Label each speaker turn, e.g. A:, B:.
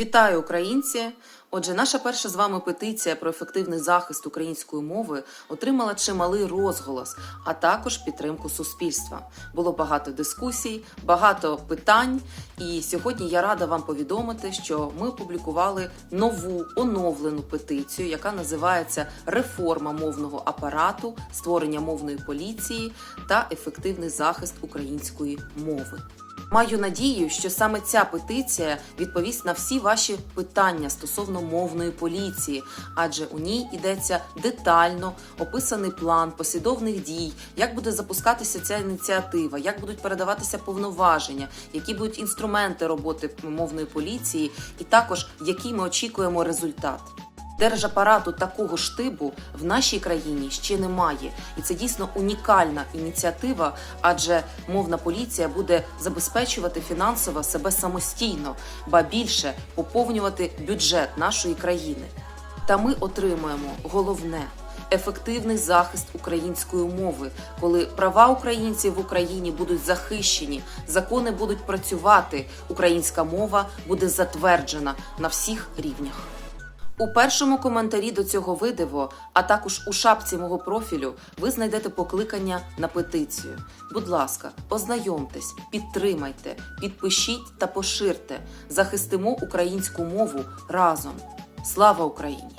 A: Вітаю, українці! Отже, наша перша з вами петиція про ефективний захист української мови отримала чималий розголос, а також підтримку суспільства. Було багато дискусій, багато питань. І сьогодні я рада вам повідомити, що ми опублікували нову оновлену петицію, яка називається Реформа мовного апарату, створення мовної поліції та ефективний захист української мови. Маю надію, що саме ця петиція відповість на всі ваші питання стосовно мовної поліції, адже у ній йдеться детально описаний план послідовних дій, як буде запускатися ця ініціатива, як будуть передаватися повноваження, які будуть інструменти роботи мовної поліції, і також який ми очікуємо результат. Держапарату такого штибу в нашій країні ще немає, і це дійсно унікальна ініціатива, адже мовна поліція буде забезпечувати фінансово себе самостійно, ба більше поповнювати бюджет нашої країни. Та ми отримуємо головне. Ефективний захист української мови, коли права українців в Україні будуть захищені, закони будуть працювати, українська мова буде затверджена на всіх рівнях. У першому коментарі до цього видео, а також у шапці мого профілю, ви знайдете покликання на петицію. Будь ласка, ознайомтесь, підтримайте, підпишіть та поширте. Захистимо українську мову разом. Слава Україні!